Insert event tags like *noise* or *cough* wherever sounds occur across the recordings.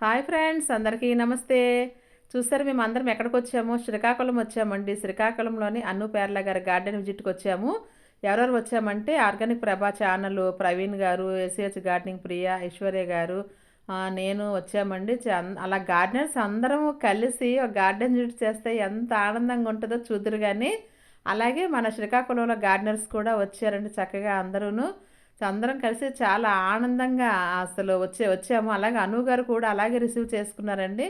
Hi friends అందరికీ నమస్తే. చూస్తారు మేము అందరం ఎక్కడికి వచ్చాము శ్రీకాకుళం వచ్చామండి. శ్రీకాకుళంలోని అన్ను పేర్ల గారి గార్డెన్ విజిట్కి వచ్చాము. ఎవరెవరు వచ్చామంటే ఆర్గానిక్ ప్రభా ఛానల్ ప్రవీణ్ గారు ఎస్సిహెచ్ గార్డెనింగ్ ప్రియ ఐశ్వర్య గారు నేను వచ్చామండి. అన్- అలా గార్డెనర్స్ అందరం కలిసి ఒక గార్డెన్ విజిట్ చేస్తే ఎంత ఆనందంగా ఉంటుందో చూద్దరు కానీ అలాగే మన శ్రీకాకుళంలో గార్డెనర్స్ కూడా వచ్చారండి చక్కగా అందరూ అందరం కలిసి చాలా ఆనందంగా అసలు వచ్చే వచ్చాము. అలాగే అను గారు కూడా అలాగే రిసీవ్ చేసుకున్నారండి.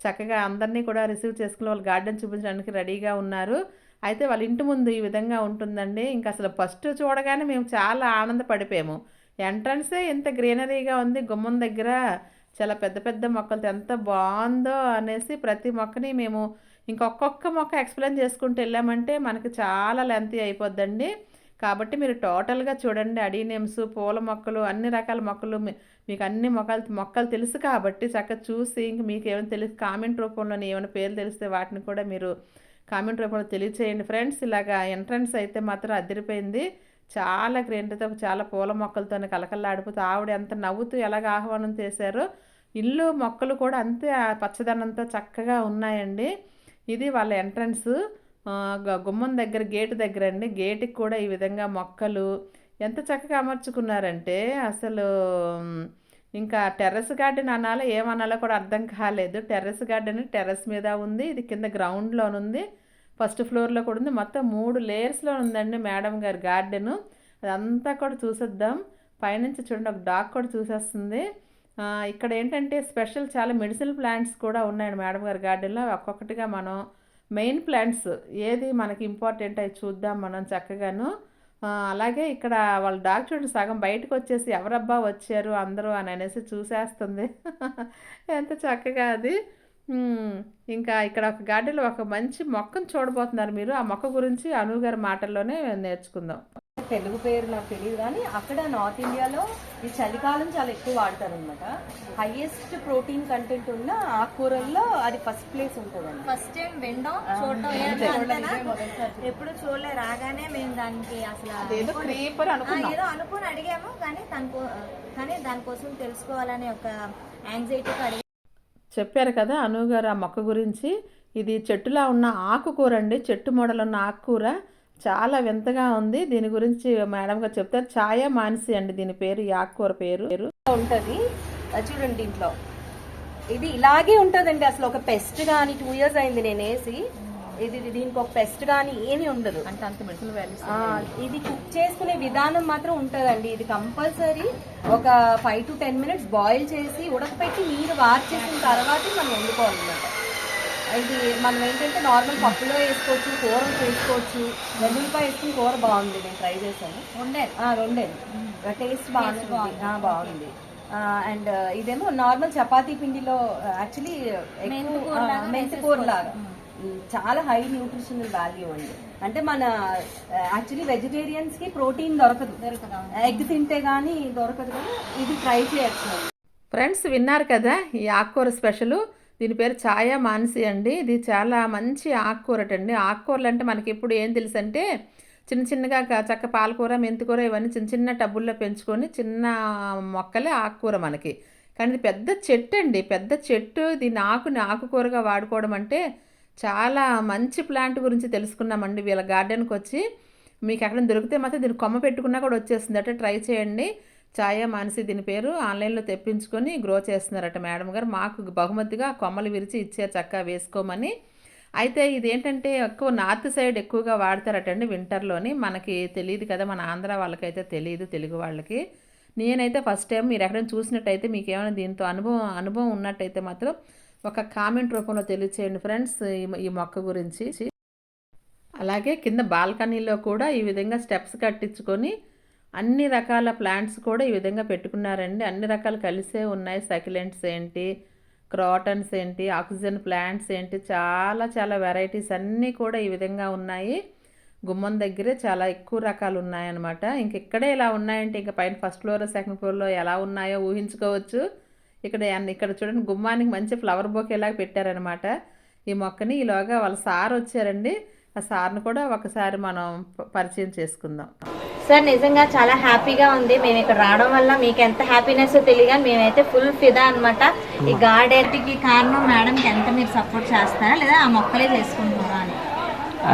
చక్కగా అందరినీ కూడా రిసీవ్ చేసుకుని వాళ్ళు గార్డెన్ చూపించడానికి రెడీగా ఉన్నారు. అయితే వాళ్ళ ఇంటి ముందు ఈ విధంగా ఉంటుందండి. ఇంకా అసలు ఫస్ట్ చూడగానే మేము చాలా ఆనందపడిపోయాము. ఎంట్రన్సే ఇంత గ్రీనరీగా ఉంది. గుమ్మం దగ్గర చాలా పెద్ద పెద్ద మొక్కలతో ఎంత బాగుందో అనేసి ప్రతి మొక్కని మేము ఇంకొక్కొక్క మొక్క ఎక్స్ప్లెయిన్ చేసుకుంటూ వెళ్ళామంటే మనకి చాలా లెంతీ అయిపోద్దండి. కాబట్టి మీరు టోటల్గా చూడండి అడీనియమ్స్ పూల మొక్కలు అన్ని రకాల మొక్కలు మీకు అన్ని మొక్కలు మొక్కలు తెలుసు కాబట్టి చక్కగా చూసి ఇంక మీకు ఏమైనా తెలుసు కామెంట్ రూపంలోనే ఏమైనా పేర్లు తెలిస్తే వాటిని కూడా మీరు కామెంట్ రూపంలో తెలియచేయండి. ఫ్రెండ్స్ ఇలాగా ఎంట్రన్స్ అయితే మాత్రం అదిరిపోయింది. చాలా గ్రీనరీతో చాలా పూల మొక్కలతో కలకల్లాడిపోతూ ఆవిడ ఎంత నవ్వుతూ ఎలాగ ఆహ్వానం చేశారో ఇల్లు మొక్కలు కూడా అంతే పచ్చదనంతో చక్కగా ఉన్నాయండి. ఇది వాళ్ళ ఎంట్రన్స్. గుమ్మం దగ్గర గేటు దగ్గర అండి. గేటుకి కూడా ఈ విధంగా మొక్కలు ఎంత చక్కగా అమర్చుకున్నారంటే అసలు ఇంకా టెర్రస్ గార్డెన్ అనాలో ఏమనాలో కూడా అర్థం కాలేదు. టెర్రస్ గార్డెన్ టెర్రస్ మీద ఉంది. ఇది కింద గ్రౌండ్లోనుంది ఫస్ట్ ఫ్లోర్లో కూడా ఉంది. మొత్తం మూడు లేయర్స్లో ఉందండి మేడం గారి గార్డెను. అదంతా కూడా చూసేద్దాం. పైనుంచి చూడండి ఒక డాగ్ కూడా చూసేస్తుంది. ఇక్కడ ఏంటంటే స్పెషల్ చాలా మెడిసిన్ ప్లాంట్స్ కూడా ఉన్నాయండి మేడం గారి గార్డెన్లో. ఒక్కొక్కటిగా మనం మెయిన్ ప్లాంట్స్ ఏది మనకి ఇంపార్టెంట్ అవి చూద్దాం మనం చక్కగాను. అలాగే ఇక్కడ వాళ్ళ డాగ్ చూడండి సగం బయటకు వచ్చేసి ఎవరబ్బా వచ్చారు అందరూ అని అనేసి చూసేస్తుంది. *laughs* ఎంత చక్కగా అది. ఇంకా ఇక్కడ ఒక గార్డెన్లో ఒక మంచి మొక్కను చూడబోతున్నారు మీరు. ఆ మొక్క గురించి అనువు గారి మాటల్లోనే నేర్చుకుందాం. తెలుగు పేరు నాకు తెలియదు కానీ అక్కడ నార్త్ ఇండియాలో ఈ చలికాలం చాలా ఎక్కువ వాడతారు అనమాట హైయెస్ట్ ప్రోటీన్ కంటెంట్ ఉన్న ఆకుకూరల్లో అది ఫస్ట్ ప్లేస్ ఉంటుందండి. ఫస్ట్ టైం ఏంటో అంతేనా? ఎప్పుడు చూడలే రాగానే మేము దానికి అసలు క్రీపర్ ఏదో అనుకుని అడిగాము కానీ దానికో కానీ దానికోసం తెలుసుకోవాలనే ఒక యాంగ్జైటీతో అడిగాము చెప్పారు కదా అను గారు ఆ మొక్క గురించి. ఇది చెట్టులా ఉన్న ఆకుకూర అండి. చెట్టు మోడల్ ఉన్న ఆకుకూర. చాలా వింతగా ఉంది. దీని గురించి మేడం గారు చెప్తారు ఛాయ మానసి అండి దీని పేరు ఈ ఆకుకూర పేరు. ఉంటది. చూడండి దీంట్లో ఇది ఇలాగే ఉంటదండి. అసలు ఒక పెస్ట్ కానీ టూ ఇయర్స్ అయింది నేను వేసి ఇది దీనికి ఒక పెస్ట్ కానీ ఏమీ ఉండదు. అంటే అంత మెడిసిన్ వాల్యూస్ ఇది కుక్ చేసుకునే విధానం మాత్రం ఉంటుందండి. ఇది కంపల్సరీ ఒక five to ten minutes boil చేసి ఉడకపెట్టి నీరు వార్చేసిన తర్వాత మనం వండుకోవాలన్నమాట. ఇది మనం ఏంటంటే నార్మల్ పప్పులో వేసుకోవచ్చు కూర వేసుకోవచ్చు వెల్లుల్లిపాయ వేసుకుని కూర బాగుంది నేను ట్రై చేశాను. ఆ, రెండేది టేస్ట్ బాగుంది. ఆ, బాగుంది. అండ్ ఇదేమో నార్మల్ చపాతీ పిండిలో యాక్చువల్లీ మెంతికూర లాగా ఉమ్, చాలా హై న్యూట్రిషనల్ వాల్యూ అండి. అంటే మన యాక్చువల్లీ వెజిటేరియన్స్కి ప్రోటీన్ దొరకదు. ఎగ్ తింటే గానీ దొరకదు కదా ఇది ట్రై చేయొచ్చు. ఫ్రెండ్స్ విన్నారు కదా ఈ ఆకుకూర స్పెషల్ దీని పేరు ఛాయ మానసి అండి. ఇది చాలా మంచి ఆకుకూరట అండి ఆకుకూరలు అంటే మనకి ఇప్పుడు ఏం తెలుసు అంటే చిన్న చిన్నగా చక్క పాలకూర మెంతికూర ఇవన్నీ చిన్న చిన్న టబ్బుల్లో పెంచుకొని చిన్న మొక్కలే ఆకుకూర మనకి. కానీ ఇది పెద్ద చెట్టు అండి పెద్ద చెట్టు. దీన్ని ఆకుని ఆకుకూరగా వాడుకోవడం అంటే చాలా మంచి ప్లాంట్ గురించి తెలుసుకున్నామండి వీళ్ళ గార్డెన్కి వచ్చి మీకు ఎక్కడ దొరికితే మాత్రం దీన్ని కొమ్మ పెట్టుకున్నా కూడా వచ్చేస్తుంది అంటే ట్రై చేయండి. ఛాయ మనిషి దీని పేరు ఆన్లైన్లో తెప్పించుకొని గ్రో చేస్తున్నారట మేడం గారు. మాకు బహుమతిగా కొమ్మలు విరిచి ఇచ్చారు చక్కగా వేసుకోమని. అయితే ఇదేంటంటే ఎక్కువ నార్త్ సైడ్ ఎక్కువగా వాడతారటండి వింటర్లోని. మనకి తెలియదు కదా మన ఆంధ్ర వాళ్ళకైతే తెలియదు తెలుగు వాళ్ళకి. నేనైతే ఫస్ట్ టైం మీరు ఎక్కడైనా చూసినట్టయితే మీకు ఏమైనా దీంతో అనుభవం అనుభవం ఉన్నట్టయితే మాత్రం ఒక కామెంట్ రూపంలో తెలియచేయండి ఫ్రెండ్స్ ఈ మొక్క గురించి. అలాగే కింద బాల్కనీలో కూడా ఈ విధంగా స్టెప్స్ కట్టించుకొని అన్ని రకాల ప్లాంట్స్ కూడా ఈ విధంగా పెట్టుకున్నారండి. అన్ని రకాలు కలిసే ఉన్నాయి. సకిలెంట్స్ ఏంటి? క్రాటన్స్ ఏంటి? ఆక్సిజన్ ప్లాంట్స్ ఏంటి? చాలా చాలా వెరైటీస్ అన్నీ కూడా ఈ విధంగా ఉన్నాయి. గుమ్మం దగ్గరే చాలా ఎక్కువ రకాలు ఉన్నాయన్నమాట. ఇంక ఇక్కడే ఇలా ఉన్నాయంటే ఇంకా పైన ఫస్ట్ ఫ్లోర్ సెకండ్ ఫ్లోర్లో ఎలా ఉన్నాయో ఊహించుకోవచ్చు. ఇక్కడ ఇక్కడ చూడండి గుమ్మానికి మంచి ఫ్లవర్ బొకేలాగా పెట్టారనమాట ఈ మొక్కని ఈలోగా వాళ్ళ సార్ వచ్చారండి. ఆ సార్ను కూడా ఒకసారి మనం పరిచయం చేసుకుందాం. సార్ నిజంగా చాలా హ్యాపీగా ఉంది. మేము ఇక్కడ రావడం వల్ల మీకు ఎంత హ్యాపీనెస్ తెలియగా మేమైతే ఫుల్ ఫిదా అన్నమాట. ఈ గార్డెన్కి కారణం మేడంకి ఎంత మీరు సపోర్ట్ చేస్తారా? లేదా ఆ మొక్కలే చేసుకుంటున్నాం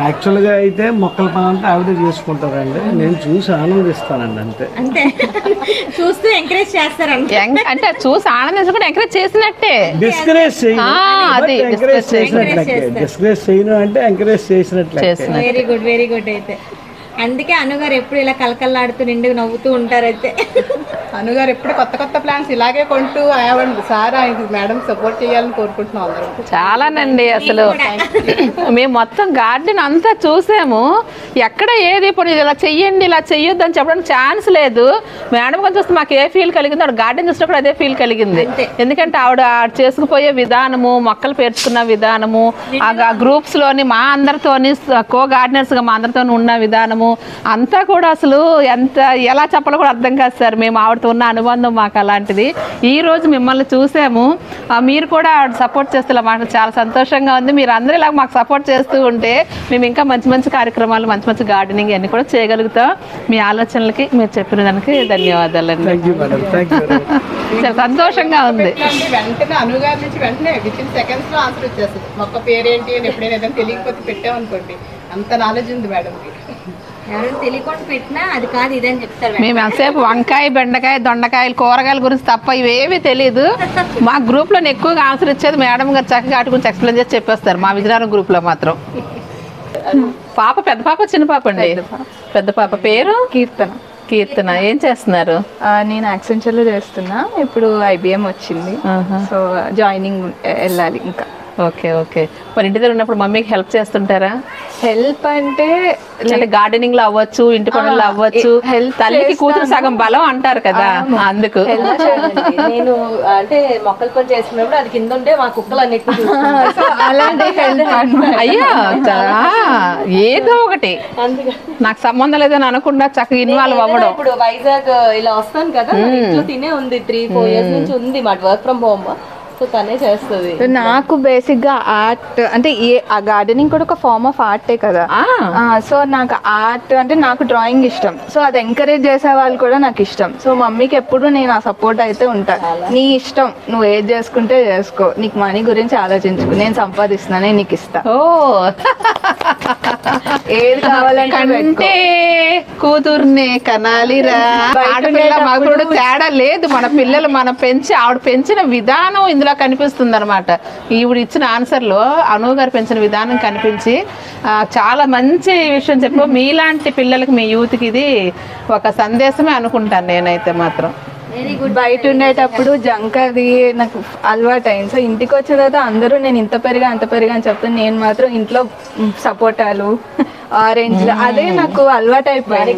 యాక్చువల్గా అయితే మొక్కల పని అంతా ఆవిడ చేసుకుంటారండి. నేను చూసి ఆనందిస్తానండి అంతే. అంతే. చూస్తూ ఎంకరేజ్ చేస్తారంట ఎంక- అంటే చూసి ఆనందించకుండా ఎంకరేజ్ చేసినట్టే. డిస్కరేజ్ ఆ, అది ఎంకరేజ్ చేసినట్లే డిస్కరేజ్ చేయను అంటే ఎంకరేజ్ చేసినట్లే వెరీ గుడ్ వెరీ గుడ్ అయితే. అందుకే అనుగారు ఎప్పుడు ఇలా కలకల్లాడుతూ నిండుగా నవ్వుతూ ఉంటారైతే. అనుగారు ఎప్పుడు కొత్త కొత్త ప్లాన్స్ ఇలాగే కొంటూ ఆవిడ సార్ ఆయనకి మేడం సపోర్ట్ చేయాలని కోరుకుంటున్నాం అందరం. చాలానండి అసలు. మేము మొత్తం గార్డెన్ అంతా చూసాము. ఎక్కడ ఏది ఇప్పుడు ఇలా చెయ్యండి ఇలా చెయ్యొద్దు అని చెప్పడానికి ఛాన్స్ లేదు. మేడం కొంచెం చూస్తే మాకు ఏ ఫీల్ కలిగింది ఆవిడ గార్డెన్ చూసినప్పుడు అదే ఫీల్ కలిగింది. ఎందుకంటే ఆవిడ చేసుకుపోయే విధానము మొక్కలు పేర్చుకున్న విధానము ఆ గ్రూప్స్లోని మా అందరితోని కో గార్డెనర్స్గా మా అందరితో ఉన్న విధానము అంతా కూడా అసలు ఎంత ఎలా చెప్పాలో కూడా అర్థం కాదు సార్. మేము ఆవిడతో ఉన్న అనుబంధం మాకు అలాంటిది. ఈ రోజు మిమ్మల్ని చూసాము. మీరు కూడా ఆవిడ సపోర్ట్ చేస్తే ఇలా మాకు చాలా సంతోషంగా ఉంది. మీరు అందరూ ఇలా మాకు సపోర్ట్ చేస్తూ ఉంటే మేము ఇంకా మంచి మంచి కార్యక్రమాలు మంచి మంచి గార్డెనింగ్ అన్ని కూడా చేయగలుగుతాం. మీ ఆలోచనలకి మీరు చెప్పిన దానికి థ్యాంక్ యూ చాలా సంతోషంగా ఉంది. వెంటనే అనుగారి నుంచి వెంటనే విత్ ఇన్ సెకండ్స్లో ఆన్సర్ వచ్చేస్తుంది. మొక్క పేరేంటి అని ఎప్పుడైనా ఏదైనా తెలియకపోతే పెట్టామనుకోండి అంత నాలెడ్జ్ ఉంది మేడంకి ఎవరైనా తెలియకుండా పెట్టినా అది కాదు ఇదని చెప్తారు మేము ఎంతసేపు వంకాయ బెండకాయ దొండకాయలు కూరగాయల గురించి తప్ప ఇవేమీ తెలియదు మా గ్రూప్లో ఎక్కువగా ఆన్సర్ ఇచ్చేది మేడం గారు చక్కగా వాటి గురించి ఎక్స్ప్లెయిన్ చేసి చెప్పేస్తారు. మా విజయనగరం గ్రూప్లో మాత్రం. పాప పెద్ద పాప చిన్న పాప అండి? పెద్ద పాప. పేరు? కీర్తన. కీర్తన. ఏం చేస్తున్నారు? ఆ, నేను యాక్సెంచర్లో చేస్తున్నా. ఇప్పుడు ఐబిఎం వచ్చింది. సో జాయినింగ్ వెళ్ళాలి. ఇంకా ఓకే ఓకే. మరి ఇంటి దగ్గర ఉన్నప్పుడు మమ్మీకి హెల్ప్ చేస్తుంటారా? హెల్ప్ అంటే అంటే గార్డెనింగ్లో అవ్వచ్చు ఇంటి పనుల్లో అవ్వచ్చు. తల్లికి కూతురు సగం బలం అంటారు కదా అందుకు. నేను అంటే మొక్కల పని చేసినప్పుడు అది కింద ఉంటే మా కుక్కలు అన్ని ఎక్కువ చూసుకుంటాయి. సో అలాంటి హెల్ప్ *laughs* అనమాట అయ్యా ఏదో ఒకటి. నాకు సంబంధం లేదని అనకుండా చక్కగా ఇన్వాల్వ్ అవ్వడం. ఇప్పుడు వైజాగ్ ఇలా వస్తాను కదా తినే ఉంది త్రీ ఫోర్ ఇయర్స్ నుంచి ఉంది మాది వర్క్ ఫ్రమ్ హోమ్ తనే చేస్తుంది. నాకు బేసిక్గా ఆర్ట్ అంటే ఏ ఆ గార్డెనింగ్ కూడా ఒక ఫార్మ్ ఆఫ్ ఆర్టే కదా. సో నాకు ఆర్ట్ అంటే నాకు డ్రాయింగ్ ఇష్టం. సో అది ఎంకరేజ్ చేసే వాళ్ళు కూడా నాకు ఇష్టం. సో మమ్మీకి ఎప్పుడు నేను ఆ సపోర్ట్ అయితే ఉంటా. నీ ఇష్టం నువ్వు ఏది చేసుకుంటే చేసుకో. నీకు మనీ గురించి ఆలోచించుకో. నేను సంపాదిస్తున్నానే నీకు ఇస్తా. ఓ. ఏది కావాలంటే కూతుర్నే కనాలిరా. ఆడపిల్ల మగపుడు తేడా లేదు. మన పిల్లలు మనం పెంచి ఆవిడ పెంచిన విధానం ఇందులో కనిపిస్తుంది అనమాట ఈవిడ ఇచ్చిన ఆన్సర్లో అను గారు పెంచిన విధానం కనిపించి చాలా మంచి విషయం చెప్పు. మీలాంటి పిల్లలకి మీ యూత్కి ఇది ఒక సందేశమే అనుకుంటాను నేనైతే మాత్రం. బయట ఉండేటప్పుడు జంక్ అది నాకు అలవాటు అయింది సో ఇంటికి వచ్చిన తర్వాత అందరూ నేను ఇంత పెరిగా అంత పెరిగా అని చెప్తాను నేను మాత్రం ఇంట్లో సపోటాలు ఆరెంజ్ అదే నాకు అలవాటు అయిపోయింది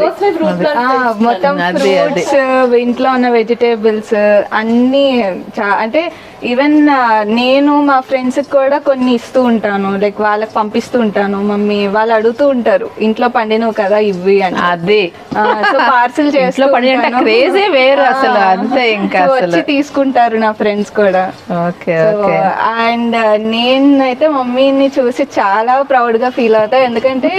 మొత్తం. ఫ్రూట్స్ ఇంట్లో ఉన్న వెజిటేబుల్స్ అన్ని చా- అంటే ఈవెన్ నేను మా ఫ్రెండ్స్ కూడా కొన్ని ఇస్తూ ఉంటాను. లైక్ వాళ్ళకి పంపిస్తూ ఉంటాను. మమ్మీ వాళ్ళు అడుగుతూ ఉంటారు. ఇంట్లో పండినవు కదా ఇవి అని. అది. సో పార్సిల్ చేస్తూ. క్రేజే వేరు అసలు. అంతే ఇంకా అసలు. వచ్చి తీసుకుంటారు నా ఫ్రెండ్స్ కూడా. Okay okay. అండ్ నేనైతే మమ్మీని చూసి చాలా ప్రౌడ్గా ఫీల్ అవుతా. ఎందుకంటే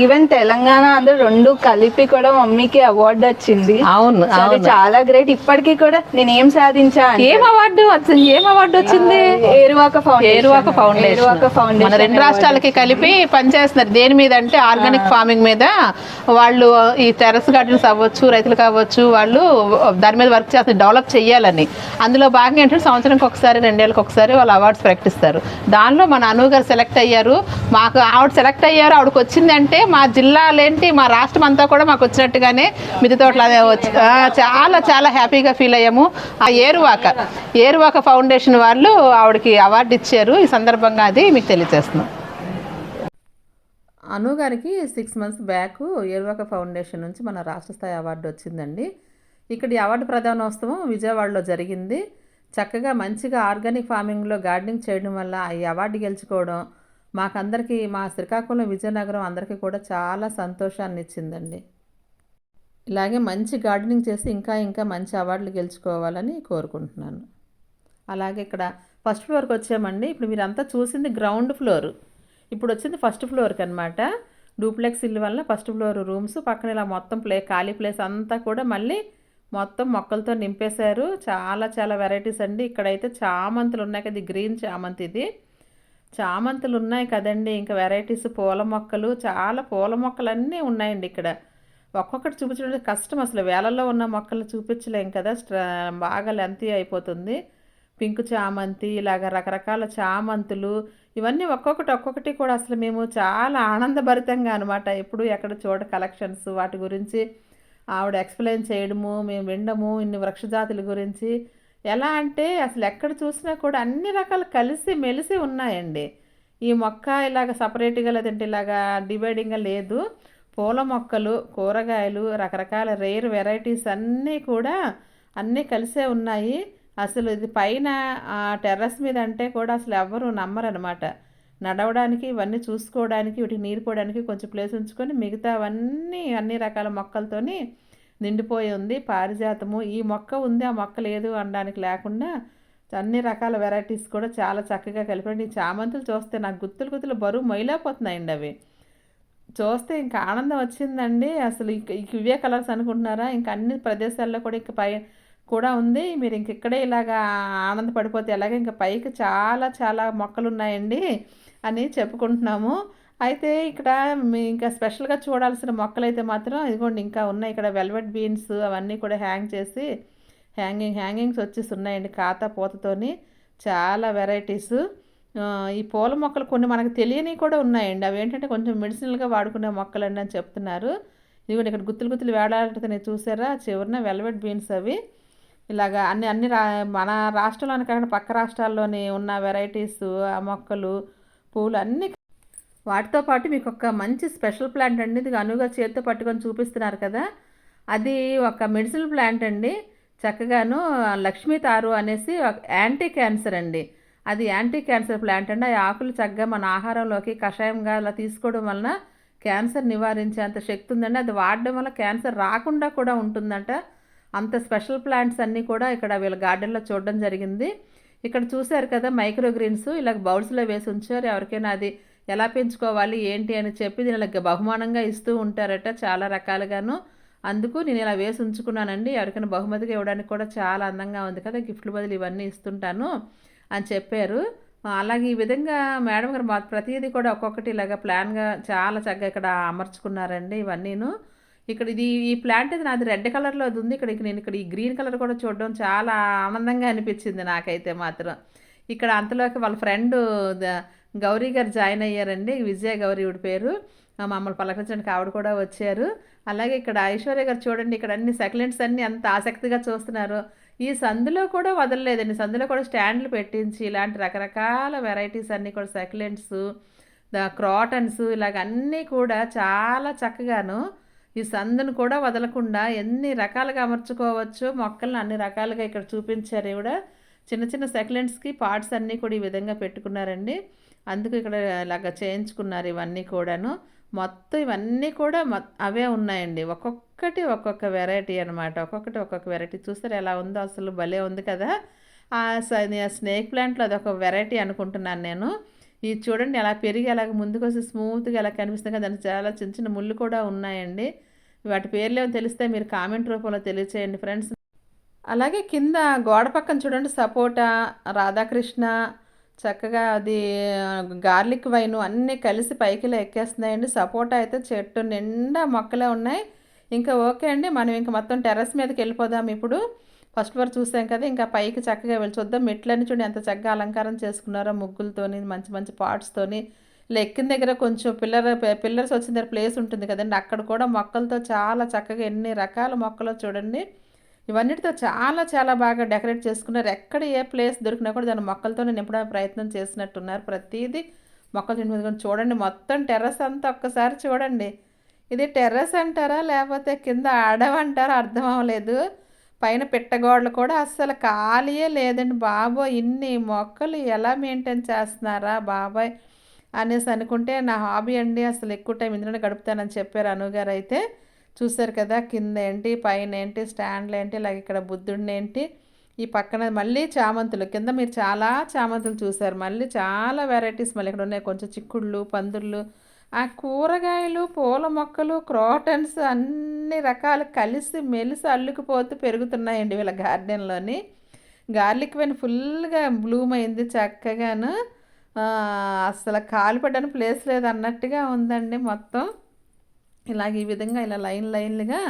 ఈవెన్ తెలంగాణ అందరూ రెండు కలిపి కూడా మమ్మీకి అవార్డు వచ్చింది. అవును చాలా గ్రేట్ ఇప్పటికీ కూడా నేను ఏం సాధించా ఏం అవార్డు వచ్చింది ఏం అవార్డు వచ్చింది? ఏరువాక ఏరువాక ఫౌండేషన్ మన రెండు రాష్ట్రాలకి కలిపి పనిచేస్తున్నారు. దేని మీద అంటే ఆర్గానిక్ ఫార్మింగ్ మీద వాళ్ళు ఈ టెరస్ గార్డెన్స్ అవ్వచ్చు రైతులు కావచ్చు వాళ్ళు దాని మీద వర్క్ చేస్తారు డెవలప్ చేయాలని అందులో భాగంగా ఏంటంటే సంవత్సరానికి ఒకసారి రెండేళ్ళకి ఒకసారి వాళ్ళు అవార్డ్స్ ప్రకటిస్తారు. దానిలో మన అను గారు సెలెక్ట్ అయ్యారు. మాకు ఆవిడ సెలెక్ట్ అయ్యారు. ఆవిడకి వచ్చింది అంటే మా జిల్లాలేంటి మా రాష్ట్రం అంతా కూడా మాకు వచ్చినట్టుగానే మిద్దె తోటలు చాలా చాలా హ్యాపీగా ఫీల్ అయ్యాము. ఆ ఏరువాక. ఏరువాక ఫౌండేషన్ ఫౌండేషన్ వాళ్ళు ఆవిడకి అవార్డు ఇచ్చారు. ఈ సందర్భంగా అది మీకు తెలియజేస్తున్నాం. అను గారికి six months back Eruvaka foundation నుంచి మన రాష్ట్ర స్థాయి అవార్డు వచ్చిందండి. ఇక్కడ ఈ అవార్డు ప్రధానోత్సవం విజయవాడలో జరిగింది. చక్కగా మంచిగా ఆర్గానిక్ ఫార్మింగ్లో గార్డెనింగ్ చేయడం వల్ల ఈ అవార్డు గెలుచుకోవడం మాకందరికీ మా శ్రీకాకుళం విజయనగరం అందరికీ కూడా చాలా సంతోషాన్ని ఇచ్చిందండి. ఇలాగే మంచి గార్డెనింగ్ చేసి ఇంకా ఇంకా మంచి అవార్డులు గెలుచుకోవాలని కోరుకుంటున్నాను. అలాగే ఇక్కడ ఫస్ట్ ఫ్లోర్కి వచ్చామండి. ఇప్పుడు మీరంతా చూసింది గ్రౌండ్ ఫ్లోర్. ఇప్పుడు వచ్చింది ఫస్ట్ ఫ్లోర్కి అనమాట డూప్లెక్స్ ఇల్లు వల్ల ఫస్ట్ ఫ్లోర్ రూమ్స్ పక్కన ఇలా మొత్తం ప్లే ఖాళీ ప్లేస్ అంతా కూడా మళ్ళీ మొత్తం మొక్కలతో నింపేశారు. చాలా చాలా వెరైటీస్ అండి. ఇక్కడైతే చామంతులు ఉన్నాయి కదా గ్రీన్ చామంతి ఇది. చామంతులు ఉన్నాయి కదండి ఇంకా వెరైటీస్ పూల మొక్కలు చాలా పూల మొక్కలు అన్నీ ఉన్నాయండి ఇక్కడ. ఒక్కొక్కటి చూపించడం కష్టం అసలు వేలల్లో ఉన్న మొక్కలు చూపించలేం కదా బాగా లెంతీ అయిపోతుంది. పింక్ చామంతి ఇలాగ రకరకాల చామంతులు ఇవన్నీ ఒక్కొక్కటి ఒక్కొక్కటి కూడా అసలు మేము చాలా ఆనందభరితంగా అనమాట ఎప్పుడు ఎక్కడ చూడ కలెక్షన్స్ వాటి గురించి ఆవిడ ఎక్స్ప్లెయిన్ చేయడము మేము వినడము ఇన్ని వృక్షజాతుల గురించి. ఎలా అంటే అసలు ఎక్కడ చూసినా కూడా అన్ని రకాలు కలిసి మెలిసి ఉన్నాయండి. ఈ మొక్క ఇలాగ సపరేట్గా లేదంటే ఇలాగా డివైడింగ్గా లేదు. పూల మొక్కలు కూరగాయలు రకరకాల రేర్ వెరైటీస్ అన్నీ కూడా అన్నీ కలిసే ఉన్నాయి. అసలు ఇది పైన ఆ టెర్రస్ మీద అంటే కూడా అసలు ఎవ్వరు నమ్మరనమాట. నడవడానికి ఇవన్నీ చూసుకోవడానికి వీటికి నీరు పోయడానికి కొంచెం ప్లేస్ ఉంచుకొని మిగతావన్నీ అన్ని రకాల మొక్కలతోని నిండిపోయి ఉంది పారిజాతము. ఈ మొక్క ఉంది ఆ మొక్క లేదు అనడానికి లేకుండా అన్ని రకాల వెరైటీస్ కూడా చాలా చక్కగా కలిపండి ఈ చామంతులు చూస్తే నాకు గుత్తులు గుత్తులు బరువు మొయిలేకపోతున్నాయండి అవి. చూస్తే ఇంకా ఆనందం వచ్చిందండి. అసలు ఇక ఇవే కలర్స్ అనుకుంటున్నారా? ఇంకా అన్ని ప్రదేశాల్లో కూడా ఇంకా పై కూడా ఉంది. మీరు ఇంకెక్కడే ఇలాగా ఆనందపడిపోతే ఎలాగ? ఇంకా పైకి చాలా చాలా మొక్కలు ఉన్నాయండి అని చెప్పుకుంటున్నాము. అయితే ఇక్కడ మీ ఇంకా స్పెషల్గా చూడాల్సిన మొక్కలు అయితే మాత్రం ఇదిగోండి ఇంకా ఉన్నాయి. ఇక్కడ వెల్వెట్ బీన్స్ అవన్నీ కూడా హ్యాంగ్ చేసి హ్యాంగింగ్ హ్యాంగింగ్స్ వచ్చేసి ఉన్నాయండి ఖాతా పూతతోని. చాలా వెరైటీస్. ఈ పూల మొక్కలు కొన్ని మనకు తెలియని కూడా ఉన్నాయండి. అవి ఏంటంటే కొంచెం మెడిసినల్గా వాడుకునే మొక్కలండి అని చెప్తున్నారు. ఇదిగోండి ఇక్కడ గుత్తులు గుత్తులు వేలాడుతున్నాయి చూసారా? చివరిన వెల్వెట్ బీన్స్ అవి. ఇలాగా అన్ని అన్ని రా మన రాష్ట్రంలోని కాకుండా పక్క రాష్ట్రాల్లోని ఉన్న వెరైటీస్ ఆ మొక్కలు పూలు అన్నీ వాటితో పాటు మీకు ఒక మంచి స్పెషల్ ప్లాంట్ అండి. ఇది అనుగా చేతితో పట్టుకొని చూపిస్తున్నారు కదా. అది ఒక మెడిసిన్ ప్లాంట్ అండి. చక్కగాను లక్ష్మీ తారు అనేసి ఒక యాంటీ క్యాన్సర్ అండి. అది యాంటీ క్యాన్సర్ ప్లాంట్ అండి. ఆ ఆకులు చక్కగా మన ఆహారంలోకి కషాయంగా అలా తీసుకోవడం వలన క్యాన్సర్ నివారించేంత శక్తి ఉందండి. అది వాడడం వల్ల క్యాన్సర్ రాకుండా కూడా ఉంటుందంట. అంత స్పెషల్ ప్లాంట్స్ అన్నీ కూడా ఇక్కడ వీళ్ళ గార్డెన్లో చూడడం జరిగింది. ఇక్కడ చూశారు కదా మైక్రో గ్రీన్స్ ఇలా బౌల్స్లో వేసి ఉంచారు. ఎవరికైనా అది ఎలా పెంచుకోవాలి ఏంటి అని చెప్పి దీని ఇలా బహుమానంగా ఇస్తూ ఉంటారట చాలా రకాలుగాను. అందుకు నేను ఇలా వేసి ఉంచుకున్నానండి. ఎవరికైనా బహుమతిగా ఇవ్వడానికి కూడా చాలా అందంగా ఉంది కదా గిఫ్ట్లు బదులు ఇవన్నీ ఇస్తుంటాను అని చెప్పారు. అలాగే ఈ విధంగా మేడం గారు మా ప్రతిదీ కూడా ఒక్కొక్కటి ఇలాగ ప్లాన్గా చాలా చక్కగా ఇక్కడ అమర్చుకున్నారండి ఇవన్నీను. ఇక్కడ ఇది ఈ ప్లాంట్ ఇది నాది రెడ్ కలర్లో అది ఉంది. ఇక్కడ నేను ఇక్కడ ఈ గ్రీన్ కలర్ కూడా చూడడం చాలా ఆనందంగా అనిపించింది నాకైతే మాత్రం. ఇక్కడ అంతలోకి వాళ్ళ ఫ్రెండ్ గౌరీ గారు జాయిన్ అయ్యారండి. విజయ గౌరీ పేరు. మమ్మల్ని పలకరించడానికి ఆవిడ కూడా వచ్చారు. అలాగే ఇక్కడ ఐశ్వర్య గారు చూడండి ఇక్కడ అన్ని సెకండ్స్ అన్ని అంత ఆసక్తిగా చూస్తున్నారు. ఈ సందులో కూడా వదలలేదండి. సందులో కూడా స్టాండ్లు పెట్టించి ఇలాంటి రకరకాల వెరైటీస్ అన్నీ కూడా సెక్లెంట్స్ ద క్రాటన్స్ ఇలాగ అన్నీ కూడా చాలా చక్కగాను ఈ సందును కూడా వదలకుండా ఎన్ని రకాలుగా అమర్చుకోవచ్చు మొక్కలను అన్ని రకాలుగా ఇక్కడ చూపించారు ఇవిడ చిన్న చిన్న సెకండ్స్కి పార్ట్స్ అన్నీ కూడా ఈ విధంగా పెట్టుకున్నారండి. అందుకు ఇక్కడ ఇలాగ చేయించుకున్నారు ఇవన్నీ కూడాను. మొత్తం ఇవన్నీ కూడా అవే ఉన్నాయండి. ఒక్కొక్కటి ఒక్కొక్క వెరైటీ అనమాట ఒక్కొక్కటి ఒక్కొక్క వెరైటీ. చూస్తారు ఎలా ఉందో? అసలు భలే ఉంది కదా. ఆ స్నేక్ ప్లాంట్లో అదొక వెరైటీ అనుకుంటున్నాను నేను. ఇది చూడండి ఎలా పెరిగి అలాగ ముందుకు వచ్చి స్మూత్గా ఎలా కనిపిస్తుంది కదా. దానికి చాలా చిన్న చిన్న ముళ్ళు కూడా ఉన్నాయండి. వాటి పేర్లు ఏమో తెలిస్తే మీరు కామెంట్ రూపంలో తెలియచేయండి ఫ్రెండ్స్. అలాగే కింద గోడ పక్కన చూడండి సపోటా రాధాకృష్ణ చక్కగా అది గార్లిక్ వైన్ అన్నీ కలిసి పైకిలా ఎక్కేస్తున్నాయండి. సపోటా అయితే చెట్టు నిండా మొక్కలే ఉన్నాయి. ఇంకా ఓకే అండి మనం ఇంకా మొత్తం టెర్రస్ మీదకి వెళ్ళిపోదాం ఇప్పుడు. ఫస్ట్ ఫ్లోర్ చూసాం కదా ఇంకా పైకి చక్కగా వెళ్ళి చూద్దాం. మెట్లన్నీ చూడండి ఎంత చక్కగా అలంకారం చేసుకున్నారో ముగ్గులతోని మంచి మంచి పార్ట్స్తోని లెక్కిన దగ్గర కొంచెం పిల్లర్ పిల్లర్స్ వచ్చిన దగ్గర ప్లేస్ ఉంటుంది కదండి. అక్కడ కూడా మొక్కలతో చాలా చక్కగా ఎన్ని రకాల మొక్కలు చూడండి. ఇవన్నిటితో చాలా చాలా బాగా డెకరేట్ చేసుకున్నారు. ఎక్కడ ఏ ప్లేస్ దొరికినా కూడా దాని మొక్కలతో నింపడానికి ప్రయత్నం చేసినట్టున్నారు ప్రతిదీ. మొక్కలు నింపుకొని చూడండి. మొత్తం టెర్రస్ అంతా ఒక్కసారి చూడండి. ఇది టెర్రస్ అంటారా లేకపోతే కింద అడవంటారా అర్థం అవ్వలేదు. పైన పిట్టగోడలు కూడా అస్సలు ఖాళీయే లేదండి బాబోయ్. ఇన్ని మొక్కలు ఎలా మెయింటైన్ చేస్తున్నారా బాబాయ్? అనేసి అనుకుంటే నా హాబీ అండి అసలు ఎక్కువ టైం ఇందులోనే గడుపుతానని చెప్పారు అనుగారు అయితే. చూశారు కదా కింద ఏంటి పైన ఏంటి స్టాండ్లు ఏంటి ఇలాగ ఇక్కడ బుద్ధుడిని ఏంటి ఈ పక్కన మళ్ళీ చామంతులు కింద మీరు చాలా చామంతులు చూశారు. మళ్ళీ చాలా వెరైటీస్ మళ్ళీ ఇక్కడ ఉన్నాయి. కొంచెం చిక్కుళ్ళు పందుళ్ళు ఆ కూరగాయలు పూల మొక్కలు క్రోటన్స్ అన్ని రకాలు కలిసి మెలిసి అల్లుకుపోతూ పెరుగుతున్నాయండి వీళ్ళ గార్డెన్లోని. గార్లిక్ వెన్ ఫుల్గా బ్లూమ్ అయింది చక్కగాను. అసలు కాలు పడ్డానికి ప్లేస్ లేదు అన్నట్టుగా ఉందండి మొత్తం. ఇలాగ ఈ విధంగా ఇలా లైన్ లైన్లుగా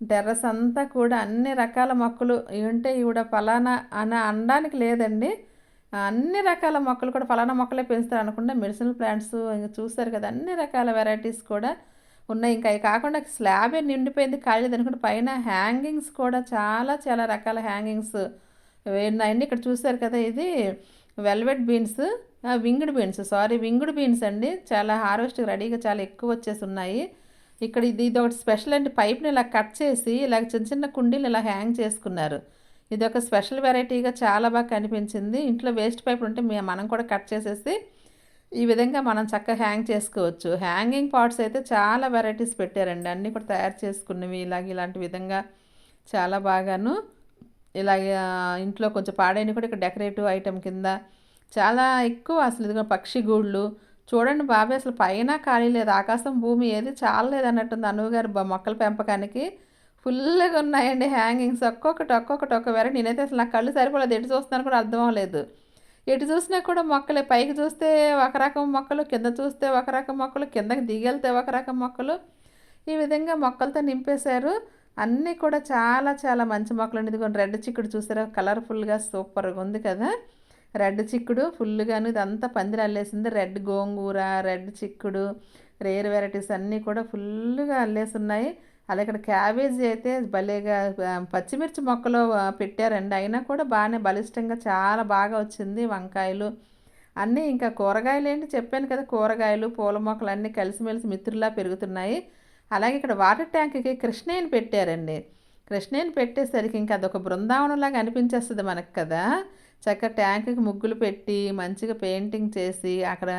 టెర్రస్ అంతా కూడా అన్ని రకాల మొక్కలు ఉంటే ఈవిడ ఫలానా అని అనడానికి లేదండి. అన్ని రకాల మొక్కలు కూడా ఫలానా మొక్కలే పెంచుతారు అనుకుంటే. మెడిసినల్ ప్లాంట్స్ ఇంకా చూస్తారు కదా అన్ని రకాల వెరైటీస్ కూడా ఉన్నాయి. ఇంకా అవి కాకుండా స్లాబే నిండిపోయింది ఖాళీ అనుకుంటే. పైన హ్యాంగింగ్స్ కూడా చాలా చాలా రకాల హ్యాంగింగ్స్. ఉన్నాయండి ఇక్కడ చూస్తారు కదా ఇది. Velvet beans winged beans sorry winged beans అండి. చాలా హార్వెస్ట్ రెడీగా చాలా ఎక్కువ వచ్చేసి ఉన్నాయి ఇక్కడ ఇది ఇది ఒకటి స్పెషల్ అంటే పైప్ని ఇలా కట్ చేసి ఇలా చిన్న చిన్న కుండీలు ఇలా హ్యాంగ్ చేసుకున్నారు. ఇది ఒక స్పెషల్ వెరైటీగా చాలా బాగా కనిపించింది. ఇంట్లో వేస్ట్ పైప్ ఉంటే మనం కూడా కట్ చేసేసి ఈ విధంగా మనం చక్కగా హ్యాంగ్ చేసుకోవచ్చు. హ్యాంగింగ్ పాట్స్ అయితే చాలా వెరైటీస్ పెట్టారండి. అన్నీ కూడా తయారు చేసుకున్నవి ఇలాగ ఇలాంటి విధంగా చాలా బాగాను. ఇలా ఇంట్లో కొంచెం పాడైన కూడా ఇక్కడ డెకరేటివ్ ఐటెం కింద చాలా ఎక్కువ అసలు ఇదిగో పక్షి గూళ్ళు. చూడండి బాబాయ్ అసలు పైన ఖాళీ లేదు. ఆకాశం భూమి ఏది చాలలేదు అన్నట్టుంది అనువు గారు మొక్కల పెంపకానికి. ఫుల్గా ఉన్నాయండి హ్యాంగింగ్స్. ఒక్కొక్కటి ఒక్కొక్కటి ఒక్క వెరైటీ నేనైతే అసలు నా కళ్ళు సరిపోలేదు. ఎటు చూస్తున్నాను కూడా అర్థం అవ్వలేదు. ఎటు చూసినా కూడా మొక్కలే. పైకి చూస్తే ఒక రకం మొక్కలు కింద చూస్తే ఒక రకం మొక్కలు కిందకి దిగెళ్తే ఒక రకం మొక్కలు. ఈ విధంగా మొక్కలతో నింపేశారు. అన్నీ కూడా చాలా చాలా మంచి మొక్కలు అండి ఇదిగోండి రెడ్ చిక్కుడు చూసారా? కలర్ఫుల్గా సూపర్గా ఉంది కదా? రెడ్ చిక్కుడు ఫుల్గాను ఇదంతా పందిరి అల్లేసింది. రెడ్ గోంగూర రెడ్ చిక్కుడు రేర్ వెరైటీస్ అన్నీ కూడా ఫుల్గా అల్లేసి ఉన్నాయి అలాగే ఇక్కడ క్యాబేజీ అయితే భలేగా పచ్చిమిర్చి మొక్కలు పెట్టారండి. అయినా కూడా బాగానే బలిష్టంగా చాలా బాగా వచ్చింది వంకాయలు. అన్నీ ఇంకా కూరగాయలు ఏంటి చెప్పాను కదా కూరగాయలు పూల మొక్కలు అన్నీ కలిసిమెలిసి మిత్రులా పెరుగుతున్నాయి. అలాగే ఇక్కడ వాటర్ ట్యాంక్కి కృష్ణయ్యని పెట్టారండి. కృష్ణయ్యని పెట్టేసరికి ఇంకా అదొక బృందావనంలాగా అనిపించేస్తుంది మనకు కదా. చక్కగా ట్యాంక్కి ముగ్గులు పెట్టి మంచిగా పెయింటింగ్ చేసి అక్కడ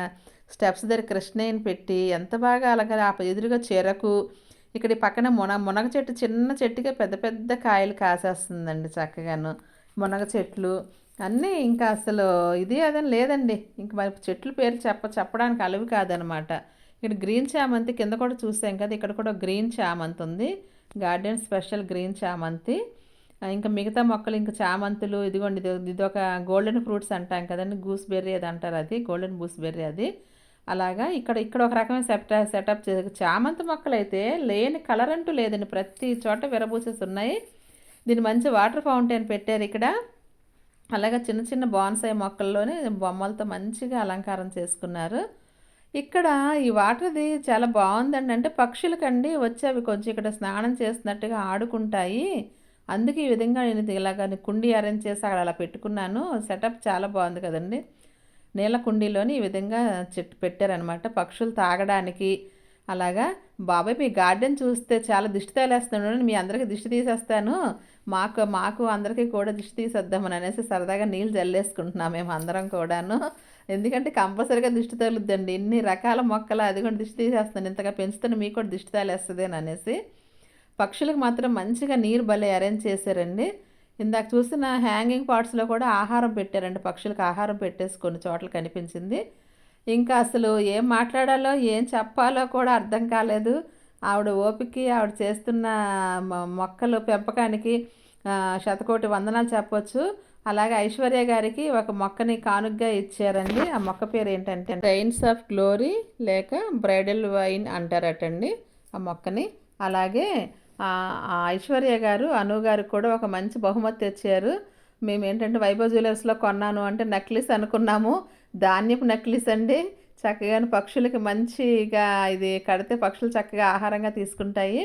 స్టెప్స్ దగ్గర కృష్ణయ్యని పెట్టి ఎంత బాగా అలాగే ఆ ఎదురుగా చెరకు ఇక్కడ పక్కన మున మునగ చెట్టు చిన్న చెట్టుకే పెద్ద పెద్ద కాయలు కాసేస్తుందండి చక్కగాను. మునగ చెట్లు అన్నీ ఇంకా అసలు ఇది అదని లేదండి. ఇంక మరి చెట్లు పేరు చెప్ప చెప్పడానికి అలవి కాదనమాట. ఇక్కడ గ్రీన్ చామంతి కింద కూడా చూసాం కదా ఇక్కడ కూడా గ్రీన్ చామంతి ఉంది. గార్డెన్ స్పెషల్ గ్రీన్ చామంతి. ఇంకా మిగతా మొక్కలు ఇంకా చామంతులు ఇదిగోండి ఇది ఇది ఒక గోల్డెన్ ఫ్రూట్స్ అంటాం కదండి గూస్బెర్రీ అది అంటారు అది గోల్డెన్ గూస్బెర్రీ అది. అలాగా ఇక్కడ ఇక్కడ ఒక రకమైన సెట్ సెటప్ చే చామంతి మొక్కలు అయితే లేని కలర్ అంటూ లేదండి ప్రతి చోట విరబూసేసి ఉన్నాయి. దీని మంచి వాటర్ ఫౌంటైన్ పెట్టారు ఇక్కడ. అలాగే చిన్న చిన్న బాన్సాయి మొక్కల్లోనే బొమ్మలతో మంచిగా అలంకారం చేసుకున్నారు. ఇక్కడ ఈ వాటర్ది చాలా బాగుందండి. అంటే పక్షులకండి వచ్చి అవి కొంచెం ఇక్కడ స్నానం చేస్తున్నట్టుగా ఆడుకుంటాయి. అందుకే ఈ విధంగా నేను ఇలాగ కుండీ అరేంజ్ చేసి అక్కడ అలా పెట్టుకున్నాను. సెటప్ చాలా బాగుంది కదండి. నీళ్ళ కుండీలోని ఈ విధంగా చెట్టు పెట్టారనమాట పక్షులు తాగడానికి అలాగా. బాబాయ్ మీ గార్డెన్ చూస్తే చాలా దిష్టి తేలేస్తున్నాడు మీ అందరికీ దిష్టి తీసేస్తాను. మాకు మాకు అందరికీ కూడా దిష్టి తీసేద్దామని అనేసి సరదాగా నీళ్ళు జల్లేసుకుంటున్నాం మేము అందరం కూడాను. ఎందుకంటే కంపల్సరీగా దిష్టి తగులుద్దండి. ఇన్ని రకాల మొక్కలు అది కూడా దిష్టి తీసేస్తాను. ఇంతగా పెంచుతాను మీకు కూడా దిష్టి తేలేస్తుంది అని అనేసి పక్షులకు మాత్రం మంచిగా నీరు భలే అరేంజ్ చేశారండి. ఇందాక చూసిన హ్యాంగింగ్ పార్ట్స్లో కూడా ఆహారం పెట్టారండి. పక్షులకు ఆహారం పెట్టేసి కొన్ని చోట్ల కనిపించింది. ఇంకా అసలు ఏం మాట్లాడాలో ఏం చెప్పాలో కూడా అర్థం కాలేదు. ఆవిడ ఓపికకి ఆవిడ చేస్తున్న మొక్కలు పెంపకానికి శతకోటి వందనాలు చెప్పొచ్చు. అలాగే ఐశ్వర్య గారికి ఒక మొక్కని కానుగ్గా ఇచ్చారండి. ఆ మొక్క పేరు ఏంటంటే రైన్స్ ఆఫ్ గ్లోరీ లేక బ్రైడల్ వైన్ అంటారటండి ఆ మొక్కని. అలాగే ఐశ్వర్య గారు అను గారికి కూడా ఒక మంచి బహుమతి తెచ్చారు. మేము ఏంటంటే వైభవ్ జ్యువెలర్స్లో కొన్నాను అంటే నెక్లెస్ అనుకున్నాము. ధాన్యపు నెక్లెస్ అండి. చక్కగా పక్షులకి మంచిగా ఇది కడితే పక్షులు చక్కగా ఆహారంగా తీసుకుంటాయి.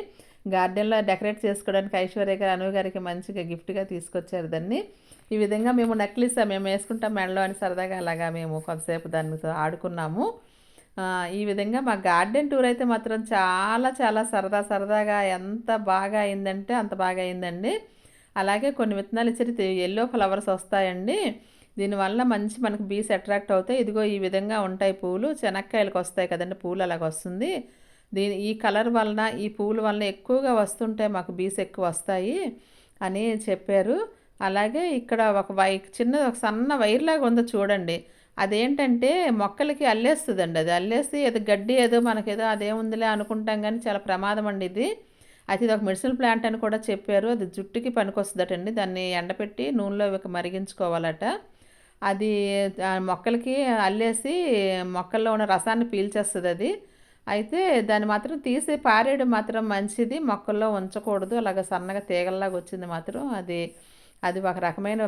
గార్డెన్లో డెకరేట్ చేసుకోవడానికి ఐశ్వర్య గారు అనువు గారికి మంచిగా గిఫ్ట్గా తీసుకొచ్చారు దాన్ని. ఈ విధంగా మేము నెక్లెస్ మేము వేసుకుంటాం మెడలో అని సరదాగా అలాగా మేము కొంతసేపు దానితో ఆడుకున్నాము. ఈ విధంగా మా గార్డెన్ టూర్ అయితే మాత్రం చాలా చాలా సరదా సరదాగా ఎంత బాగా అయిందంటే అంత బాగా అయిందండి. అలాగే కొన్ని విత్తనాలు ఇచ్చి ఎల్లో ఫ్లవర్స్ వస్తాయండి. దీనివల్ల మంచి మనకు బీస్ అట్రాక్ట్ అవుతాయి. ఇదిగో ఈ విధంగా ఉంటాయి పూలు. చెనక్కాయలకు వస్తాయి కదండి పూలు అలాగ వస్తుంది. దీని ఈ కలర్ వలన ఈ పూల వలన ఎక్కువగా వస్తుంటే మాకు బీస్ ఎక్కువ వస్తాయి అని చెప్పారు. అలాగే ఇక్కడ ఒక వై చిన్న ఒక సన్న వైర్లాగా ఉందో చూడండి. అదేంటంటే మొక్కలకి అల్లేస్తుందండి అది. అల్లేసి ఏదో గడ్డి ఏదో మనకేదో అదేముందిలే అనుకుంటాం కానీ చాలా ప్రమాదం అండి ఇది. అయితే ఇది ఒక మెడిసిన్ ప్లాంట్ అని కూడా చెప్పారు. అది జుట్టుకి పనికొస్తుందటండి. దాన్ని ఎండపెట్టి నూనెలో మరిగించుకోవాలట. అది మొక్కలకి అల్లేసి మొక్కల్లో ఉన్న రసాన్ని పీల్చేస్తుంది అది. అయితే దాన్ని మాత్రం తీసి పారేయడం మాత్రం మంచిది. మొక్కల్లో ఉంచకూడదు. అలాగ సన్నగా తీగల్లాగా వచ్చింది మాత్రం అది అది ఒక రకమైన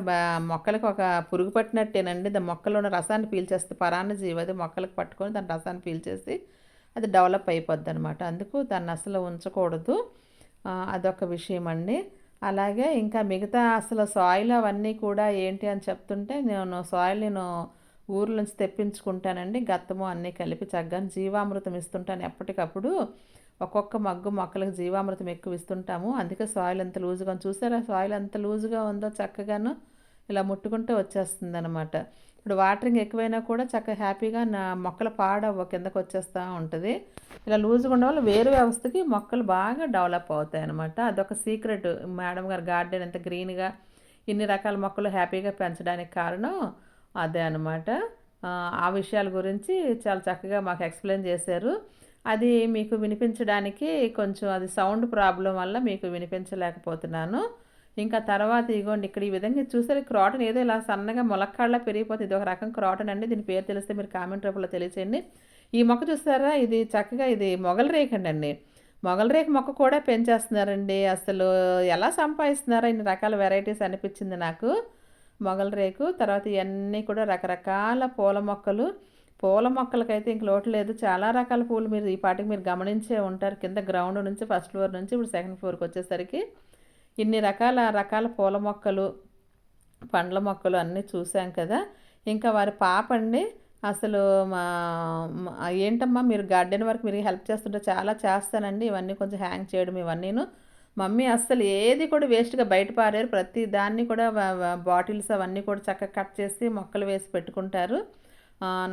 మొక్కలకు ఒక పురుగు పట్టినట్టేనండి. దాని మొక్కలో ఉన్న రసాన్ని పీల్చేస్తే పరాన్న జీవి అది మొక్కలకు పట్టుకొని దాని రసాన్ని పీల్చేసి అది డెవలప్ అయిపోద్ది అనమాట అందుకు దాన్ని అసలు ఉంచకూడదు. అదొక విషయం అండి అలాగే ఇంకా మిగతా అసలు సాయిల్ అవన్నీ కూడా ఏంటి అని చెప్తుంటే నేను సాయిల్ నేను ఊర్ల నుంచి తెప్పించుకుంటానండి. గత్తము అన్నీ కలిపి చక్కగా జీవామృతం ఇస్తుంటాను. ఎప్పటికప్పుడు ఒక్కొక్క మగ్గు మొక్కలకు జీవామృతం ఎక్కువ ఇస్తుంటాము. అందుకే సాయిల్ ఎంత లూజుగా చూసారా? సాయిల్ ఎంత లూజుగా ఉందో చక్కగాను ఇలా ముట్టుకుంటే వచ్చేస్తుంది అనమాట ఇప్పుడు వాటరింగ్ ఎక్కువైనా కూడా చక్కగా హ్యాపీగా నా మొక్కలు పాడవ కిందకు వచ్చేస్తూ ఉంటుంది. ఇలా లూజ్గా ఉండడం వల్ల వేరు వ్యవస్థకి మొక్కలు బాగా డెవలప్ అవుతాయి అనమాట అదొక సీక్రెట్. మేడం గారు గార్డెన్ ఎంత గ్రీన్గా ఇన్ని రకాల మొక్కలు హ్యాపీగా పెంచడానికి కారణం అదే అనమాట ఆ విషయాల గురించి చాలా చక్కగా మాకు ఎక్స్ప్లెయిన్ చేశారు. అది మీకు వినిపించడానికి కొంచెం అది సౌండ్ ప్రాబ్లం వల్ల మీకు వినిపించలేకపోతున్నాను. ఇంకా తర్వాత ఇగోండి ఇక్కడ ఈ విధంగా చూసారు క్రాటన్ ఏదో ఇలా సన్నగా మొలక్కాళ్ళ పెరిగిపోతుంది ఇది ఒక రకం క్రాటన్ అండి. దీని పేరు తెలిస్తే మీరు కామెంట్ రూపంలో తెలియచేయండి. ఈ మొక్క చూస్తారా? ఇది చక్కగా ఇది మొగల రేకండి అండి. మొగల రేకు మొక్క కూడా పెంచేస్తున్నారండి. అసలు ఎలా సంపాదిస్తున్నారో ఇన్ని రకాల వెరైటీస్ అనిపించింది నాకు. మొగల రేకు తర్వాత ఇవన్నీ కూడా రకరకాల పూల మొక్కలు. పూల మొక్కలకైతే ఇంక లోటు లేదు. చాలా రకాల పూలు మీరు ఈ పాటికి మీరు గమనించే ఉంటారు. కింద గ్రౌండ్ నుంచి ఫస్ట్ ఫ్లోర్ నుంచి ఇప్పుడు సెకండ్ ఫ్లోర్కి వచ్చేసరికి ఇన్ని రకాల రకాల పూల మొక్కలు పండ్ల మొక్కలు అన్నీ చూసాం కదా. ఇంకా వారి పాప అండి అసలు మా మా- ఏంటమ్మా మీరు గార్డెన్ వర్క్ మీరు హెల్ప్ చేస్తుంటే చాలా చేస్తానండి. ఇవన్నీ కొంచెం హ్యాంగ్ చేయడం ఇవన్నీను. మమ్మీ అస్సలు ఏది కూడా వేస్ట్గా బయట పారారు ప్రతి దాన్ని కూడా బాటిల్స్ అవన్నీ కూడా చక్కగా కట్ చేసి మొక్కలు వేసి పెట్టుకుంటారు.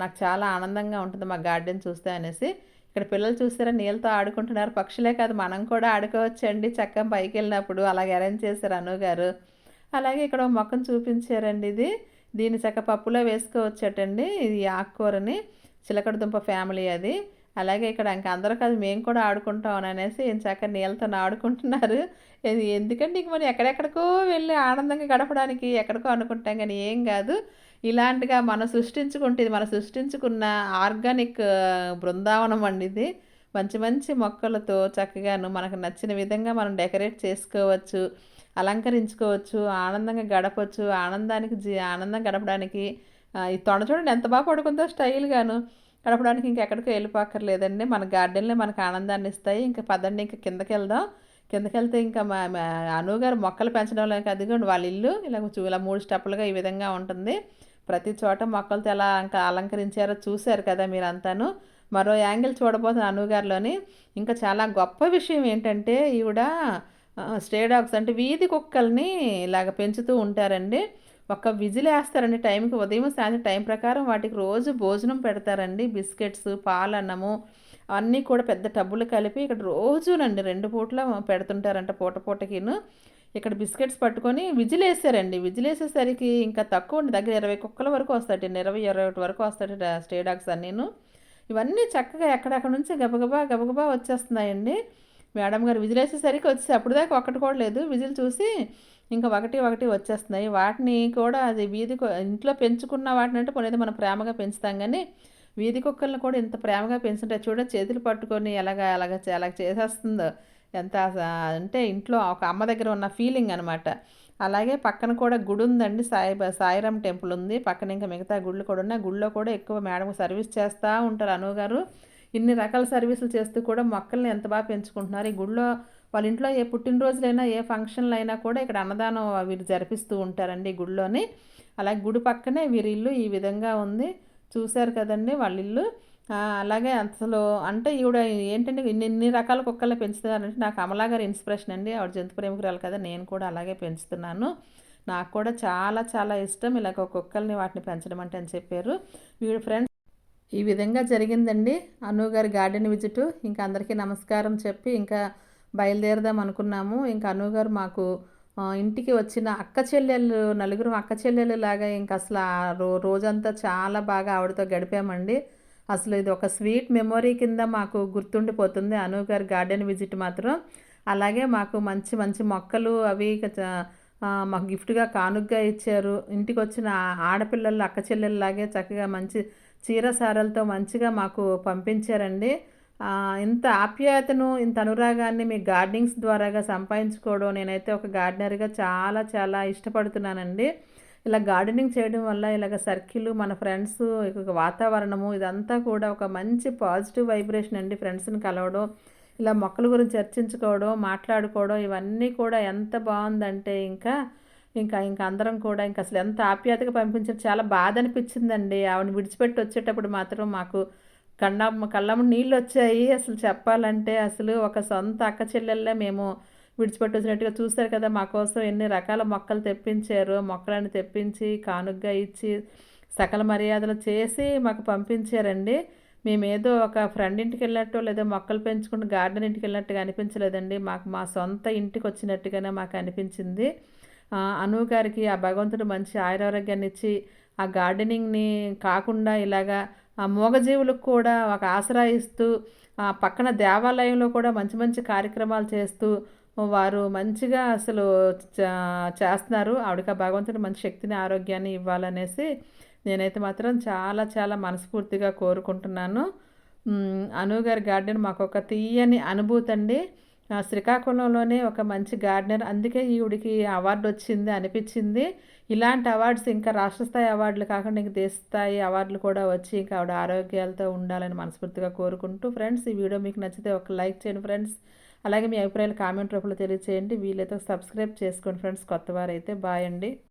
నాకు చాలా ఆనందంగా ఉంటుంది మా గార్డెన్ చూస్తే అనేసి. ఇక్కడ పిల్లలు చూసారా? నీళ్ళతో ఆడుకుంటున్నారు. పక్షులే కాదు మనం కూడా ఆడుకోవచ్చండి. చక్కగా పైకి వెళ్ళినప్పుడు అలాగే అరేంజ్ చేశారు అను గారు. అలాగే ఇక్కడ ఒక మొక్కను చూపించారండి ఇది. దీన్ని చక్క పప్పులో వేసుకోవచ్చటండి. ఇది ఆకుకూరని చిలకడదుంప ఫ్యామిలీ అది. అలాగే ఇక్కడ ఇంకా అందరూ కాదు మేము కూడా ఆడుకుంటాం అనేసి ఇంచాక నీళ్ళతో ఆడుకుంటున్నారు. ఇది ఎందుకంటే ఇంక మనం ఎక్కడెక్కడికో వెళ్ళి ఆనందంగా గడపడానికి ఎక్కడికో అనుకుంటాం కానీ ఏం కాదు. ఇలాంటిగా మనం సృష్టించుకుంటే మనం సృష్టించుకున్న ఆర్గానిక్ బృందావనం అండి ఇది. మంచి మంచి మొక్కలతో చక్కగాను మనకు నచ్చిన విధంగా మనం డెకరేట్ చేసుకోవచ్చు అలంకరించుకోవచ్చు ఆనందంగా గడపచ్చు ఆనందానికి జీ ఆనందం గడపడానికి ఈ తొడ చూడండి ఎంత బాగా పడుకుందో స్టైల్గాను. గడపడానికి ఇంకెక్కడికి వెళ్ళిపోక్కర్లేదండి. మన గార్డెన్లే మనకు ఆనందాన్ని ఇస్తాయి. ఇంకా పదండి ఇంకా కిందకి వెళ్దాం. కిందకి వెళ్తే ఇంకా మా మా అను గారు మొక్కలు పెంచడంలో అదిగోండి వాళ్ళ ఇల్లు. ఇలా ఇలా మూడు స్టెప్పులుగా ఈ విధంగా ఉంటుంది. ప్రతి చోట మొక్కలతో ఎలా ఇంకా అలంకరించారో చూశారు కదా మీరంతాను. మరో యాంగిల్ చూడబోతున్న అనుగారిలోని ఇంకా చాలా గొప్ప విషయం ఏంటంటే ఈవిడ స్టే డాగ్స్ అంటే వీధి కుక్కల్ని ఇలాగ పెంచుతూ ఉంటారండి. ఒక విజిల్ వేస్తారండి టైంకి. ఉదయం సాయంత్రం టైం ప్రకారం వాటికి రోజు భోజనం పెడతారండి. బిస్కెట్స్ పాలన్నము అన్నీ కూడా పెద్ద టబ్బులు కలిపి ఇక్కడ రోజునండి రెండు పూట్ల పెడుతుంటారంట పూట పూటకిను. ఇక్కడ బిస్కెట్స్ పట్టుకొని విజిల్ వేసారండి విజిల్ వేసేసరికి ఇంకా తక్కువ ఉండి దగ్గర ఇరవై కుక్కల వరకు వస్తాయి ఇరవై ఇరవై ఒకటి వరకు వస్తాయి స్టే డాగ్స్ అన్నీను. ఇవన్నీ చక్కగా ఎక్కడెక్కడ నుంచి గబగబా గబగబా వచ్చేస్తున్నాయండి. మేడం గారు విజిల్ వేసేసరికి వచ్చి అప్పుడు దాకా ఒక్కటి కూడా లేదు. విజిల్ చూసి ఇంకా ఒకటి ఒకటి వచ్చేస్తున్నాయి. వాటిని కూడా అది వీధి కు- ఇంట్లో పెంచుకున్న వాటిని అంటే పోనీ మనం ప్రేమగా పెంచుతాం కానీ వీధి కుక్కలను కూడా ఇంత ప్రేమగా పెంచుంటే చూడ చేతులు పట్టుకొని ఎలాగ ఎలాగ చే- ఎలాగ చేసేస్తుందో. ఎంత అంటే ఇంట్లో ఒక అమ్మ దగ్గర ఉన్న ఫీలింగ్ అనమాట అలాగే పక్కన కూడా గుడి ఉందండి. సాయి సాయిరామ్ టెంపుల్ ఉంది. పక్కన ఇంకా మిగతా గుళ్ళు కూడా ఉన్నాయి. గుళ్ళో కూడా ఎక్కువ మేడం సర్వీస్ చేస్తూ ఉంటారు అనువు గారు. ఇన్ని రకాల సర్వీసులు చేస్తూ కూడా మొక్కల్ని ఎంత బాగా పెంచుకుంటున్నారు. ఈ గుళ్ళో వాళ్ళ ఇంట్లో ఏ పుట్టినరోజులైనా ఏ ఫంక్షన్లైనా కూడా ఇక్కడ అన్నదానం వీరు జరిపిస్తూ ఉంటారండి గుడిలోని. అలాగే గుడి పక్కనే వీరి ఇల్లు ఈ విధంగా ఉంది. చూశారు కదండి వాళ్ళ ఇల్లు. అలాగే అసలు అంటే ఈవిడ ఏంటంటే ఇన్ని ఇన్ని రకాల కుక్కల్ని పెంచుతున్నారంటే నాకు అమలా గారి ఇన్స్పిరేషన్ అండి. ఆవిడ జంతు ప్రేమికురాలు కదా నేను కూడా అలాగే పెంచుతున్నాను. నాకు కూడా చాలా చాలా ఇష్టం ఇలాగ కుక్కల్ని వాటిని పెంచడం అంటే అని చెప్పారు. వీడు ఫ్రెండ్స్ ఈ విధంగా జరిగిందండి. అను గారి గార్డెన్ విజిట్. ఇంకా అందరికీ నమస్కారం చెప్పి ఇంకా బయలుదేరదాం అనుకున్నాము. ఇంకా అను గారు మాకు ఇంటికి వచ్చిన అక్క చెల్లెళ్ళు నలుగురు అక్క చెల్లెలు లాగా ఇంకా అసలు ఆ రో రోజంతా చాలా బాగా ఆవిడతో గడిపామండి. అసలు ఇది ఒక స్వీట్ మెమొరీ కింద మాకు గుర్తుండిపోతుంది. అను గారి గార్డెన్ విజిట్ మాత్రం. అలాగే మాకు మంచి మంచి మొక్కలు అవి చ- మాకు గిఫ్ట్గా కానుగ్గా ఇచ్చారు. ఇంటికి వచ్చిన ఆడపిల్లలు అక్క చెల్లెళ్ళలాగే చక్కగా మంచి చీర సారలతో మంచిగా మాకు పంపించారండి. ఇంత ఆప్యాయతను ఇంత అనురాగాన్ని మీ గార్డెనింగ్స్ ద్వారాగా సంపాదించుకోవడం నేనైతే ఒక గార్డెనర్గా చాలా చాలా ఇష్టపడుతున్నానండి. ఇలా గార్డెనింగ్ చేయడం వల్ల ఇలాగ సర్కిల్ మన ఫ్రెండ్స్ వాతావరణము ఇదంతా కూడా ఒక మంచి పాజిటివ్ వైబ్రేషన్ అండి ఫ్రెండ్స్ని కలవడం. ఇలా మొక్కల గురించి చర్చించుకోవడం మాట్లాడుకోవడం ఇవన్నీ కూడా ఎంత బాగుందంటే ఇంకా ఇంకా ఇంకా అందరం కూడా ఇంకా అసలు ఎంత ఆప్యాయతగా పంపించారు చాలా బాధ అనిపించిందండి. ఆవిడని విడిచిపెట్టి వచ్చేటప్పుడు మాత్రం మాకు కళ్ళ కళ్ళమ్మ నీళ్ళు వచ్చాయి. అసలు చెప్పాలంటే అసలు ఒక సొంత అక్క చెల్లెళ్ళే మేము విడిచిపెట్టి వచ్చినట్టుగా చూస్తారు కదా. మా కోసం ఎన్ని రకాల మొక్కలు తెప్పించారు. మొక్కలను తెప్పించి కానుగ్గా ఇచ్చి సకల మర్యాదలు చేసి మాకు పంపించారండి. మేమేదో ఒక ఫ్రెండ్ ఇంటికి వెళ్ళినట్టు లేదా మొక్కలు పెంచుకుంటూ గార్డెన్ ఇంటికి వెళ్ళినట్టుగా అనిపించలేదండి. మాకు మా సొంత ఇంటికి వచ్చినట్టుగానే మాకు అనిపించింది. ఆ, అను గారికి ఆ భగవంతుడు మంచి ఆయురారోగ్యాన్ని ఇచ్చి ఆ గార్డెనింగ్ని కాకుండా ఇలాగా ఆ మూగజీవులకు కూడా ఒక ఆసరా ఇస్తూ ఆ పక్కన దేవాలయంలో కూడా మంచి మంచి కార్యక్రమాలు చేస్తూ వారు మంచిగా అసలు చేస్తున్నారు. ఆవిడకి ఆ భగవంతుడు మంచి శక్తిని ఆరోగ్యాన్ని ఇవ్వాలనేసి నేనైతే మాత్రం చాలా చాలా మనస్ఫూర్తిగా కోరుకుంటున్నాను. అనుగారి గారి గార్డెన్ మాకు ఒక తీయని అనుభూతి అండి. శ్రీకాకుళంలోనే ఒక మంచి గార్డెనర్ అందుకే ఈవిడికి అవార్డు వచ్చింది అనిపించింది. ఇలాంటి అవార్డ్స్ ఇంకా రాష్ట్ర స్థాయి అవార్డులు కాకుండా ఇంకా దేశ స్థాయి అవార్డులు కూడా వచ్చి ఇంకా ఆవిడ ఆరోగ్యాలతో ఉండాలని మనస్ఫూర్తిగా కోరుకుంటూ ఫ్రెండ్స్ ఈ వీడియో మీకు నచ్చితే ఒక లైక్ చేయండి ఫ్రెండ్స్. అలాగే మీ అభిప్రాయాలు కామెంట్ రూపంలో తెలియచేయండి. వీలైతే సబ్స్క్రైబ్ చేసుకోండి ఫ్రెండ్స్. కొత్త వారైతే బాయ్ అండి.